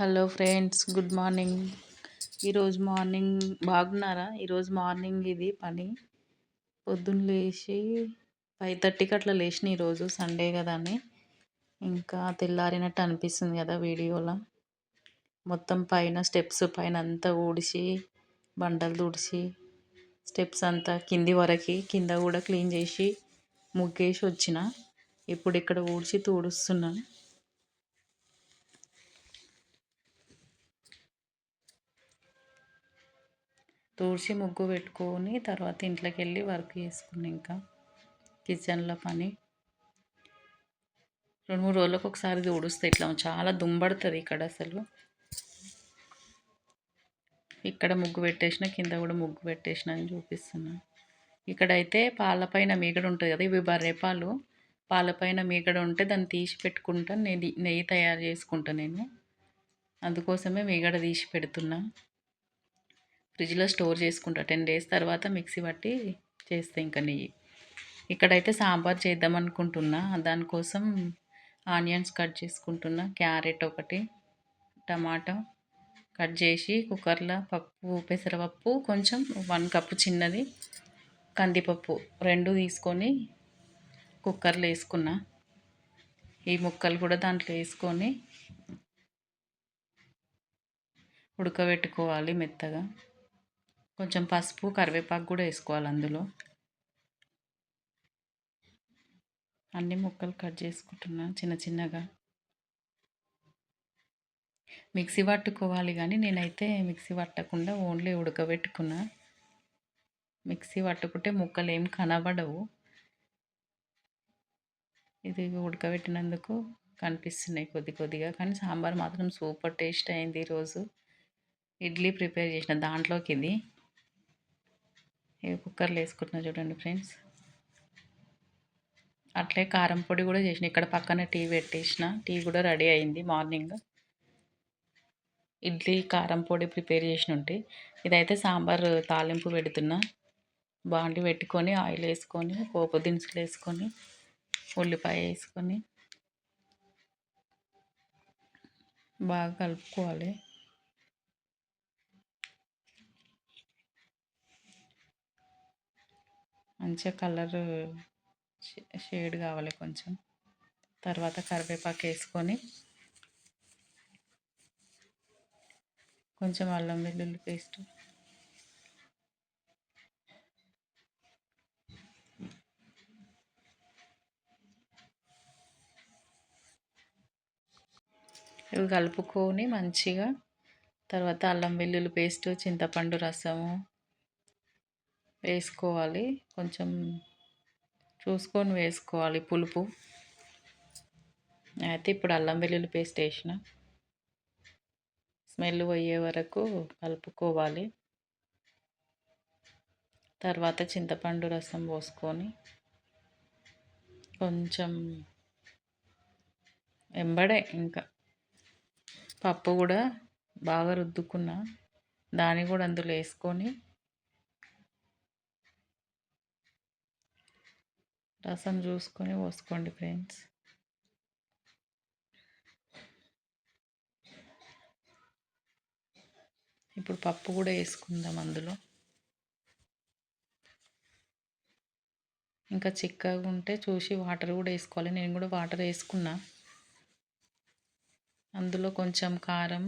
Hello friends good morning. ఈరోజు morning బాగున్నారా? ఈరోజు మార్నింగ్ ఇది పని. పొద్దున్న లేచి ఫైవ్ థర్టీకి అట్లా లేచిన ఈరోజు సండే కదా అని. ఇంకా తెల్లారినట్టు అనిపిస్తుంది కదా వీడియోలో. మొత్తం పైన స్టెప్స్ పైన అంతా ఊడిచి బండలు తుడిచి స్టెప్స్ అంతా కింది వరకు కింద కూడా క్లీన్ చేసి ముగ్గేసి వచ్చిన. ఇప్పుడు ఇక్కడ ఊడ్చి తుడుస్తున్నాను తూర్చి ముగ్గు పెట్టుకొని తర్వాత ఇంట్లోకి వెళ్ళి వర్క్ చేసుకుని ఇంకా. కిచెన్లో పని. రెండు మూడు రోజులకు ఒకసారి ఊడుస్తే ఇట్లా చాలా దుంబడుతుంది ఇక్కడ అసలు. ఇక్కడ ముగ్గు పెట్టేసిన కింద కూడా ముగ్గు పెట్టేసిన అని చూపిస్తున్నా. ఇక్కడైతే పాలపైన మీగడ ఉంటుంది కదా ఇవి బర్రెపాలు పాలపైన మీగడ ఉంటే దాన్ని తీసి పెట్టుకుంటాను నెయ్యి నెయ్యి తయారు చేసుకుంటాను నేను. అందుకోసమే మీగడ తీసి పెడుతున్నా. ఫ్రిడ్జ్లో స్టోర్ చేసుకుంటా. టెన్ డేస్ తర్వాత మిక్సీ పట్టి చేస్తే ఇంకా నెయ్యి. ఇక్కడైతే సాంబార్ చేద్దాం అనుకుంటున్నా. దానికోసం ఆనియన్స్ కట్ చేసుకుంటున్నా. క్యారెట్ ఒకటి టమాటా కట్ చేసి కుక్కర్లో పప్పు పెసరపప్పు కొంచెం వన్ కప్పు చిన్నది కందిపప్పు రెండు తీసుకొని కుక్కర్లో వేసుకున్నా. ఈ ముక్కలు కూడా దాంట్లో వేసుకొని ఉడకబెట్టుకోవాలి మెత్తగా. కొంచెం పసుపు కరివేపాకు కూడా వేసుకోవాలి అందులో. అన్ని ముక్కలు కట్ చేసుకుంటున్నా చిన్న చిన్నగా. మిక్సీ పట్టుకోవాలి కానీ నేనైతే మిక్సీ పట్టకుండా ఓన్లీ ఉడకబెట్టుకున్నా. మిక్సీ పట్టుకుంటే ముక్కలు ఏం కనబడవు. ఇది ఉడకబెట్టినందుకు కనిపిస్తున్నాయి కొద్ది కొద్దిగా కానీ సాంబార్ మాత్రం సూపర్ టేస్ట్ అయింది ఈరోజు. ఇడ్లీ ప్రిపేర్ చేసిన దాంట్లోకి ఇది కుక్కర్లో వేసుకుంటున్నా చూడండి ఫ్రెండ్స్. అట్లే కారం పొడి కూడా చేసిన. ఇక్కడ పక్కన టీ పెట్టేసిన. టీ కూడా రెడీ అయింది మార్నింగ్. ఇడ్లీ కారం పొడి ప్రిపేర్ చేసిన ఉంటే. ఇదైతే సాంబార్ తాలింపు పెడుతున్నా. బాండి పెట్టుకొని ఆయిల్ వేసుకొని పోపు దినుసులు వేసుకొని ఉల్లిపాయ వేసుకొని బాగా కలుపుకోవాలి. మంచిగా కలర్ షేడ్ కావాలి కొంచెం. తర్వాత కరివేపాకు వేసుకొని కొంచెం అల్లం వెల్లుల్లి పేస్ట్. ఇవి కలుపుకొని మంచిగా తర్వాత అల్లం వెల్లుల్లి పేస్ట్ చింతపండు రసము వేసుకోవాలి. కొంచెం చూసుకొని వేసుకోవాలి పులుపు. అయితే ఇప్పుడు అల్లం వెల్లుల్లి పేస్ట్ వేసిన. స్మెల్ పోయే వరకు కలుపుకోవాలి. తర్వాత చింతపండు రసం పోసుకొని కొంచెం వెంబడే ఇంకా. పప్పు కూడా బాగా రుద్దుకున్న. దాన్ని కూడా అందులో వేసుకొని రసం చూసుకొని పోసుకోండి ఫ్రెండ్స్. ఇప్పుడు పప్పు కూడా వేసుకుందాం అందులో. ఇంకా చిక్కగా ఉంటే చూసి వాటర్ కూడా వేసుకోవాలి. నేను కూడా వాటర్ వేసుకున్నా. అందులో కొంచెం కారం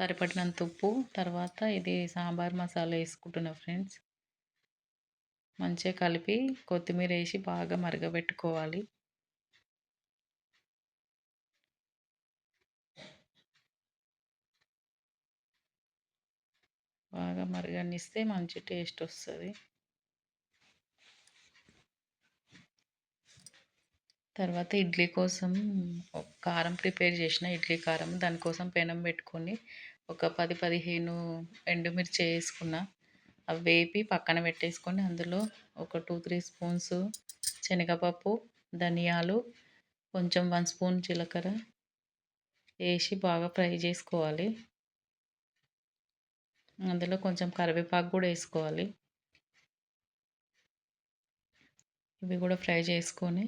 సరిపడినంత ఉప్పు తర్వాత ఇది సాంబార్ మసాలా వేసుకుంటున్నా ఫ్రెండ్స్. మంచిగా కలిపి కొత్తిమీర వేసి బాగా మరగబెట్టుకోవాలి. బాగా మరగనిస్తే మంచి టేస్ట్ వస్తుంది. తర్వాత ఇడ్లీ కోసం కారం ప్రిపేర్ చేసిన ఇడ్లీ కారం దానికోసం పెనం పెట్టుకొని ఒక పది పదిహేను ఎండుమిర్చి వేసుకున్న అవి వేపి పక్కన పెట్టేసుకొని అందులో ఒక టూ త్రీ స్పూన్స్ శనగపప్పు ధనియాలు కొంచెం వన్ స్పూన్ జీలకర్ర వేసి బాగా ఫ్రై చేసుకోవాలి. అందులో కొంచెం కరివేపాకు కూడా వేసుకోవాలి. ఇవి కూడా ఫ్రై చేసుకొని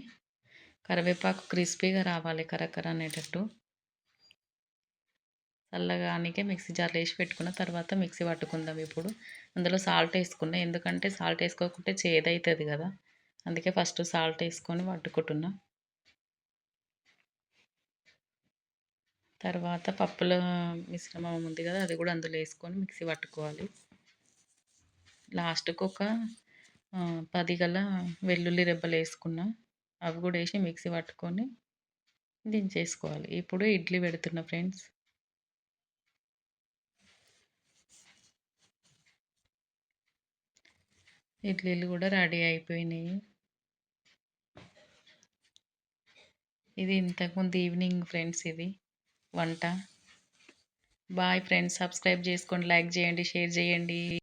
కరివేపాకు క్రిస్పీగా రావాలి కరకర అనేటట్టు. చల్లగానికే మిక్సీ జార్లో వేసి పెట్టుకున్న తర్వాత మిక్సీ పట్టుకుందాం ఇప్పుడు. అందులో సాల్ట్ వేసుకున్నా. ఎందుకంటే సాల్ట్ వేసుకోకుంటే చేదవుతుంది కదా. అందుకే ఫస్ట్ సాల్ట్ వేసుకొని పట్టుకుంటున్నా. తర్వాత పప్పుల మిశ్రమం ఉంది కదా అది కూడా అందులో వేసుకొని మిక్సీ పట్టుకోవాలి. లాస్ట్కి ఒక పది గల వెల్లుల్లి రెబ్బలు వేసుకున్నా. అవి కూడా వేసి మిక్సీ పట్టుకొని దించేసుకోవాలి. ఇప్పుడు ఇడ్లీ పెడుతున్నా ఫ్రెండ్స్. ఇడ్లీలు కూడా రెడీ అయిపోయినాయి. ఇది ఇంతకుముందు ఈవినింగ్ ఫ్రెండ్స్ ఇది వంట. బాయ్ ఫ్రెండ్స్ సబ్స్క్రైబ్ చేసుకోండి లైక్ చేయండి షేర్ చేయండి.